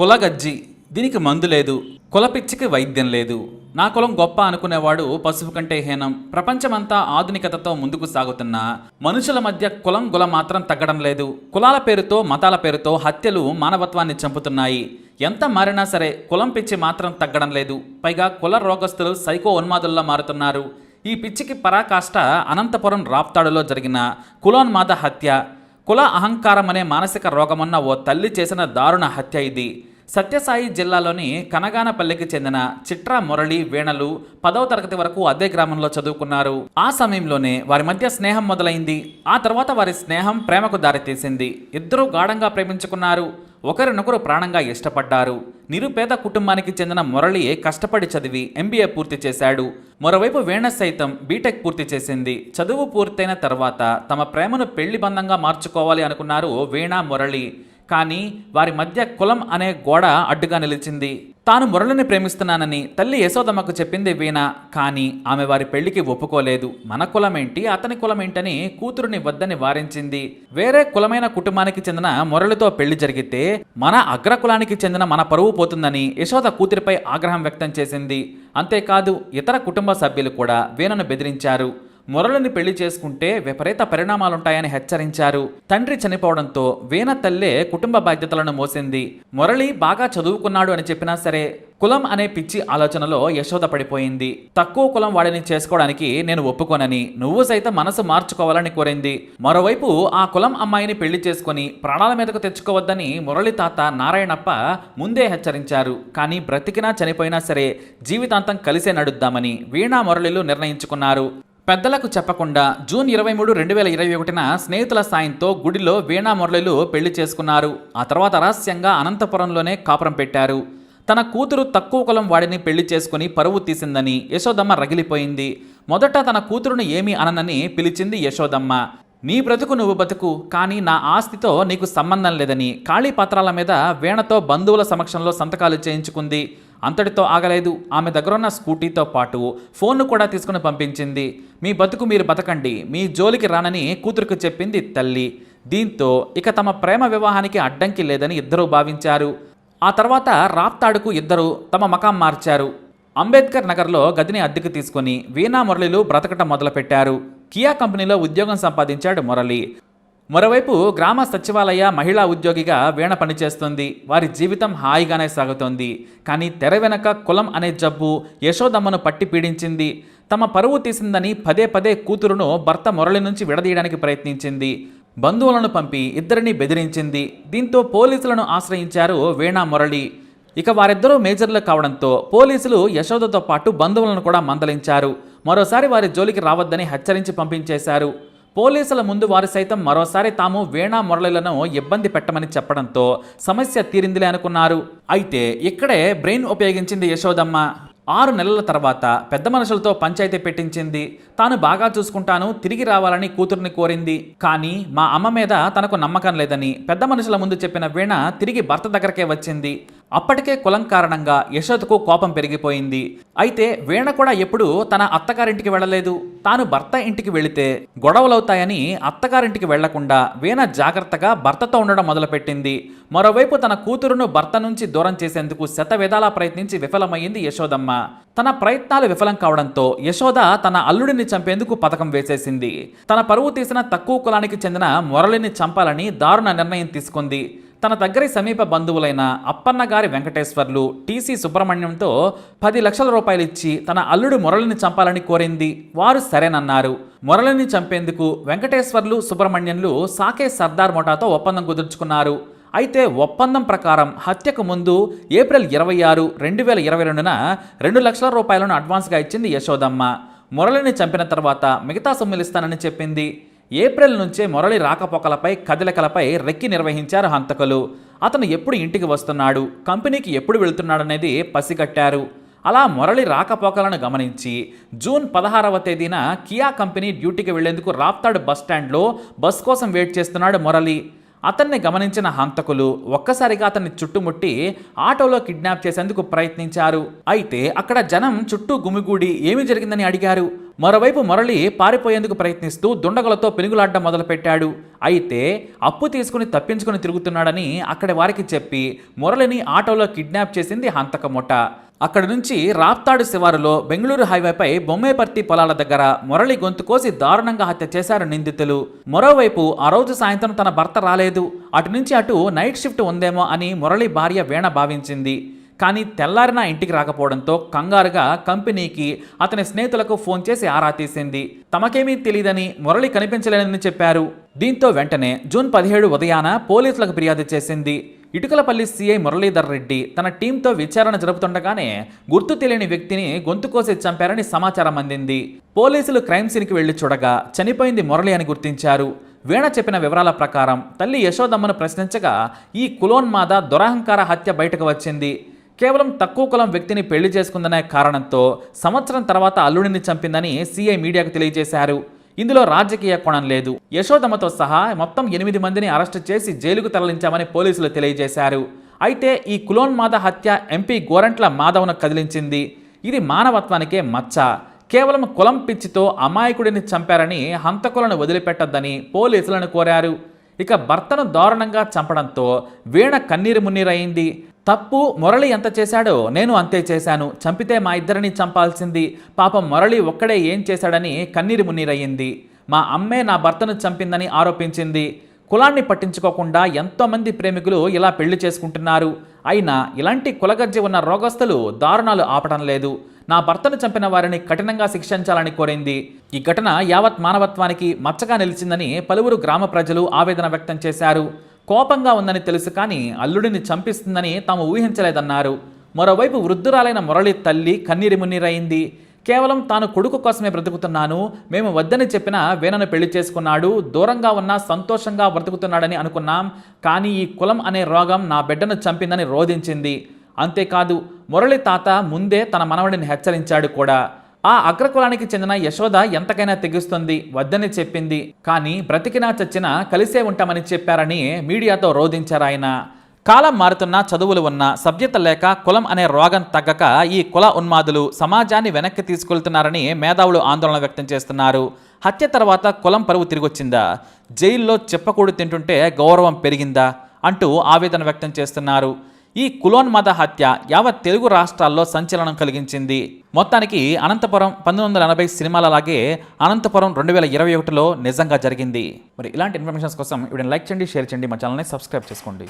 కులగజ్జి. దీనికి మందు లేదు. కులపిచ్చికి వైద్యం లేదు. నా కులం గొప్ప అనుకునేవాడు పశువు కంటే హీనం. ప్రపంచమంతా ఆధునికతతో ముందుకు సాగుతున్న మనుషుల మధ్య కులం గుల మాత్రం తగ్గడం లేదు. కులాల పేరుతో మతాల పేరుతో హత్యలు మానవత్వాన్ని చంపుతున్నాయి. ఎంత మారినా సరే కులం పిచ్చి మాత్రం తగ్గడం లేదు. పైగా కుల రోగస్తులు సైకో ఉన్మాదుల్లా మారుతున్నారు. ఈ పిచ్చికి పరాకాష్ట అనంతపురం రాప్తాడులో జరిగిన కులోన్మాద హత్య. కుల అహంకారం అనే మానసిక రోగమున్న ఓ తల్లి చేసిన దారుణ హత్య ఇది. సత్యసాయి జిల్లాలోని కనగానపల్లికి చెందిన చిట్రా మురళి వీణలు పదవ తరగతి వరకు అదే గ్రామంలో చదువుకున్నారు. ఆ సమయంలోనే వారి మధ్య స్నేహం మొదలైంది. ఆ తర్వాత వారి స్నేహం ప్రేమకు దారితీసింది. ఇద్దరూ గాఢంగా ప్రేమించుకున్నారు. ఒకరినొకరు ప్రాణంగా ఇష్టపడ్డారు. నిరుపేద కుటుంబానికి చెందిన మురళి కష్టపడి చదివి ఎంబీఏ పూర్తి చేశాడు. మరోవైపు వీణ సైతం బీటెక్ పూర్తి చేసింది. చదువు పూర్తయిన తర్వాత తమ ప్రేమను పెళ్ళి బంధంగా మార్చుకోవాలి అనుకున్నారు వీణ మురళి. కానీ వారి మధ్య కులం అనే గోడ అడ్డుగా నిలిచింది. తాను మురళిని ప్రేమిస్తున్నానని తల్లి యశోదమ్మకు చెప్పింది వీణ. కానీ ఆమె వారి పెళ్ళికి ఒప్పుకోలేదు. మన కులమేంటి అతని కులమేంటని కూతురుని వద్దని వారించింది. వేరే కులమైన కుటుంబానికి చెందిన మురళితో పెళ్ళి జరిగితే మన అగ్రకులానికి చెందిన మన పరువు పోతుందని యశోద కూతురిపై ఆగ్రహం వ్యక్తం చేసింది. అంతేకాదు ఇతర కుటుంబ సభ్యులు కూడా వీణను బెదిరించారు. మురళిని పెళ్ళి చేసుకుంటే విపరీత పరిణామాలుంటాయని హెచ్చరించారు. తండ్రి చనిపోవడంతో వీణ తల్లే కుటుంబ బాధ్యతలను మోసింది. మురళి బాగా చదువుకున్నాడు అని చెప్పినా సరే కులం అనే పిచ్చి ఆలోచనలో యశోద పడిపోయింది. తక్కువ కులం వాడిని చేసుకోవడానికి నేను ఒప్పుకోనని నువ్వు సైతం మనసు మార్చుకోవాలని కోరింది. మరోవైపు ఆ కులం అమ్మాయిని పెళ్ళి చేసుకుని ప్రాణాల మీదకు తెచ్చుకోవద్దని మురళి తాత నారాయణప్ప ముందే హెచ్చరించారు. కానీ బ్రతికినా చనిపోయినా సరే జీవితాంతం కలిసే నడుద్దామని వీణా మురళిలు నిర్ణయించుకున్నారు. పెద్దలకు చెప్పకుండా జూన్ ఇరవై మూడు రెండు వేల ఇరవై ఒకటిన స్నేహితుల సాయంతో గుడిలో వీణా మురళిలు పెళ్ళి చేసుకున్నారు. ఆ తర్వాత రహస్యంగా అనంతపురంలోనే కాపురం పెట్టారు. తన కూతురు తక్కువ కులం వాడిని పెళ్ళి చేసుకుని పరువు తీసిందని యశోదమ్మ రగిలిపోయింది. మొదట తన కూతురును ఏమీ అననని పిలిచింది యశోదమ్మ. నీ బ్రతుకు నువ్వు బతుకు కానీ నా ఆస్తితో నీకు సంబంధం లేదని ఖాళీ పత్రాల మీద వీణతో బంధువుల సమక్షంలో సంతకాలు చేయించుకుంది. అంతటితో ఆగలేదు. ఆమె దగ్గరున్న స్కూటీతో పాటు ఫోన్ను కూడా తీసుకుని పంపించింది. మీ బతుకు మీరు బతకండి. మీ జోలికి రానని కూతురుకు చెప్పింది తల్లి. దీంతో ఇక తమ ప్రేమ వివాహానికి అడ్డంకి లేదని ఇద్దరూ భావించారు. ఆ తర్వాత రాప్తాడుకు ఇద్దరు తమ మకాం మార్చారు. అంబేద్కర్ నగర్లో గదిని అద్దెకు తీసుకుని వీణా మురళిలు బ్రతకటం మొదలుపెట్టారు. కియా కంపెనీలో ఉద్యోగం సంపాదించాడు మురళి. మరోవైపు గ్రామ సచివాలయ మహిళా ఉద్యోగిగా వీణ పనిచేస్తుంది. వారి జీవితం హాయిగానే సాగుతోంది. కానీ తెర వెనక కులం అనే జబ్బు యశోదమ్మను పట్టి పీడించింది. తమ పరువు తీసిందని పదే పదే కూతురును భర్త మురళి నుంచి విడదీయడానికి ప్రయత్నించింది. బంధువులను పంపి ఇద్దరిని బెదిరించింది. దీంతో పోలీసులను ఆశ్రయించారు వీణా మురళి. ఇక వారిద్దరూ మేజర్లు కావడంతో పోలీసులు యశోదతో పాటు బంధువులను కూడా మందలించారు. మరోసారి వారి జోలికి రావద్దని హెచ్చరించి పంపించేశారు. పోలీసుల ముందు వారు సైతం మరోసారి తాము వీణా మురళిలను ఇబ్బంది పెట్టమని చెప్పడంతో సమస్య తీరిందిలే అనుకున్నారు. అయితే ఇక్కడే బ్రెయిన్ ఉపయోగించింది యశోదమ్మ. ఆరు నెలల తర్వాత పెద్ద మనుషులతో పంచాయతీ పెట్టించింది. తాను బాగా చూసుకుంటాను తిరిగి రావాలని కూతుర్ని కోరింది. కానీ మా అమ్మ మీద తనకు నమ్మకం లేదని పెద్ద మనుషుల ముందు చెప్పిన వీణ తిరిగి భర్త దగ్గరకే వచ్చింది. అప్పటికే కులం కారణంగా యశోదకు కోపం పెరిగిపోయింది. అయితే వీణ కూడా ఎప్పుడు తన అత్తగారింటికి వెళ్ళలేదు. తాను భర్త ఇంటికి వెళితే గొడవలవుతాయని అత్తగారింటికి వెళ్ళకుండా వీణ జాగ్రత్తగా భర్తతో ఉండడం మొదలుపెట్టింది. మరోవైపు తన కూతురును భర్త నుంచి దూరం చేసేందుకు శతవిధాలా ప్రయత్నించి విఫలమైంది యశోదమ్మ. తన ప్రయత్నాలు విఫలం కావడంతో యశోద తన అల్లుడిని చంపేందుకు పథకం వేసేసింది. తన పరువు తీసిన తక్కువ కులానికి చెందిన మురళిని చంపాలని దారుణ నిర్ణయం తీసుకుంది. తన దగ్గరి సమీప బంధువులైన అప్పన్నగారి వెంకటేశ్వర్లు టీసీ సుబ్రహ్మణ్యంతో పది లక్షల రూపాయలు ఇచ్చి తన అల్లుడు మురళిని చంపాలని కోరింది. వారు సరేనన్నారు. మురళిని చంపేందుకు వెంకటేశ్వర్లు సుబ్రహ్మణ్యంలు సాకే సర్దార్ మొటాతో ఒప్పందం కుదుర్చుకున్నారు. అయితే ఒప్పందం ప్రకారం హత్యకు ముందు ఏప్రిల్ ఇరవై ఆరు రెండు వేల ఇరవై రెండున రెండు లక్షల రూపాయలను అడ్వాన్స్గా ఇచ్చింది యశోదమ్మ. మురళిని చంపిన తర్వాత మిగతా సొమ్ములు ఇస్తానని చెప్పింది. ఏప్రిల్ నుంచే మురళి రాకపోకలపై కదలికలపై రెక్కి నిర్వహించారు హంతకులు. అతను ఎప్పుడు ఇంటికి వస్తున్నాడు కంపెనీకి ఎప్పుడు వెళుతున్నాడనేది పసిగట్టారు. అలా మురళి రాకపోకలను గమనించి జూన్ పదహారవ తేదీన కియా కంపెనీ డ్యూటీకి వెళ్ళేందుకు రాప్తాడు బస్ స్టాండ్లో బస్ కోసం వెయిట్ చేస్తున్నాడు మురళి. అతన్ని గమనించిన హంతకులు ఒక్కసారిగా అతన్ని చుట్టుముట్టి ఆటోలో కిడ్నాప్ చేసేందుకు ప్రయత్నించారు. అయితే అక్కడ జనం చుట్టూ గుమిగూడి ఏమి జరిగిందని అడిగారు. మరోవైపు మురళి పారిపోయేందుకు ప్రయత్నిస్తూ దుండగులతో పెనుగులాడ్డం మొదలుపెట్టాడు. అయితే అప్పు తీసుకుని తప్పించుకుని తిరుగుతున్నాడని అక్కడి వారికి చెప్పి మురళిని ఆటోలో కిడ్నాప్ చేసింది హంతక ముఠ. అక్కడి నుంచి రాప్తాడు శివారులో బెంగళూరు హైవేపై బొమ్మేపర్తి పొలాల దగ్గర మురళి గొంతు కోసి దారుణంగా హత్య చేశారు నిందితులు. మరోవైపు ఆ రోజు సాయంత్రం తన భర్త రాలేదు. అటు నుంచి అటు నైట్ షిఫ్ట్ ఉందేమో అని మురళి భార్య వీణ భావించింది. కానీ తెల్లారినా ఇంటికి రాకపోవడంతో కంగారుగా కంపెనీకి అతని స్నేహితులకు ఫోన్ చేసి ఆరా తీసింది. తమకేమీ తెలియదని మురళి కనిపించలేదని చెప్పారు. దీంతో వెంటనే జూన్ పదిహేడు ఉదయాన పోలీసులకు ఫిర్యాదు చేసింది. ఇటుకలపల్లి సీఐ మురళీధర్ రెడ్డి తన టీంతో విచారణ జరుపుతుండగానే గుర్తు తెలియని వ్యక్తిని గొంతు కోసి చంపారని సమాచారం అందింది. పోలీసులు క్రైమ్ సీన్కి వెళ్ళి చూడగా చనిపోయింది మురళి అని గుర్తించారు. వీణ చెప్పిన వివరాల ప్రకారం తల్లి యశోదమ్మను ప్రశ్నించగా ఈ కులోన్మాద దురహంకార హత్య బయటకు వచ్చింది. కేవలం తక్కువ కులం వ్యక్తిని పెళ్ళి చేసుకుందనే కారణంతో సంవత్సరం తర్వాత అల్లుడిని చంపిందని సీఐ మీడియాకు తెలియజేశారు. ఇందులో రాజకీయ కోణం లేదు. యశోదమ్మతో సహా మొత్తం ఎనిమిది మందిని అరెస్టు చేసి జైలుకు తరలించామని పోలీసులు తెలియజేశారు. అయితే ఈ కులోన్మాద హత్య ఎంపీ గోరంట్ల మాధవ్ను కదిలించింది. ఇది మానవత్వానికే మచ్చ. కేవలం కులం పిచ్చితో అమాయకుడిని చంపారని హంతకులను వదిలిపెట్టొద్దని పోలీసులను కోరారు. ఇక భర్తను దారుణంగా చంపడంతో వీణ కన్నీరు మున్నీరయింది తప్పు మురళి ఎంత చేశాడో నేను అంతే చేశాను. చంపితే మా ఇద్దరిని చంపాల్సింది. పాపం మురళి ఒక్కడే ఏం చేశాడని కన్నీరు మున్నీరయ్యింది. మా అమ్మే నా భర్తను చంపిందని ఆరోపించింది. కులాన్ని పట్టించుకోకుండా ఎంతోమంది ప్రేమికులు ఇలా పెళ్ళి చేసుకుంటున్నారు. అయినా ఇలాంటి కులగజ్జి ఉన్న రోగస్తులు దారుణాలు ఆపడం లేదు. నా భర్తను చంపిన వారిని కఠినంగా శిక్షించాలని కోరింది. ఈ ఘటన యావత్ మానవత్వానికి మచ్చగా నిలిచిందని పలువురు గ్రామ ప్రజలు ఆవేదన వ్యక్తం చేశారు. కోపంగా ఉందని తెలుసు కానీ అల్లుడిని చంపిస్తుందని తాము ఊహించలేదన్నారు. మరోవైపు వృద్ధురాలైన మురళి తల్లి కన్నీరి మున్నీరైంది. కేవలం తాను కొడుకు కోసమే బ్రతుకుతున్నాను. మేము వద్దని చెప్పిన వీణను పెళ్ళి చేసుకున్నాడు. దూరంగా ఉన్నా సంతోషంగా బ్రతుకుతున్నాడని అనుకున్నాం. కానీ ఈ కులం అనే రోగం నా బిడ్డను చంపిందని రోధించింది. అంతేకాదు మురళి తాత ముందే తన మనవడిని హెచ్చరించాడు కూడా. ఆ అగ్రకులానికి చెందిన యశోద ఎంతకైనా తెగిస్తుంది వద్దని చెప్పింది. కానీ బ్రతికినా చచ్చినా కలిసే ఉంటామని చెప్పారని మీడియాతో రోధించారు ఆయన. కాలం మారుతున్న చదువులు ఉన్న సభ్యత లేక కులం అనే రోగం తగ్గక ఈ కుల ఉన్మాదులు సమాజాన్ని వెనక్కి తీసుకెళ్తున్నారని మేధావులు ఆందోళన వ్యక్తం చేస్తున్నారు. హత్య తర్వాత కులం పరువు తిరిగొచ్చిందా? జైల్లో చెప్పకూడు తింటుంటే గౌరవం పెరిగిందా? అంటూ ఆవేదన వ్యక్తం చేస్తున్నారు. ఈ కులోన్మద హత్య యావత్ తెలుగు రాష్ట్రాల్లో సంచలనం కలిగించింది. మొత్తానికి అనంతపురం పంతొమ్మిది వందల ఎనభై సినిమాలలాగే అనంతపురం రెండు వేల ఇరవై ఒకటిలో నిజంగా జరిగింది. మరి ఇలాంటి ఇన్ఫర్మేషన్స్ కోసం ఇవి లైక్ చేయండి షేర్ చేయండి మా ఛానల్ని సబ్స్క్రైబ్ చేసుకోండి.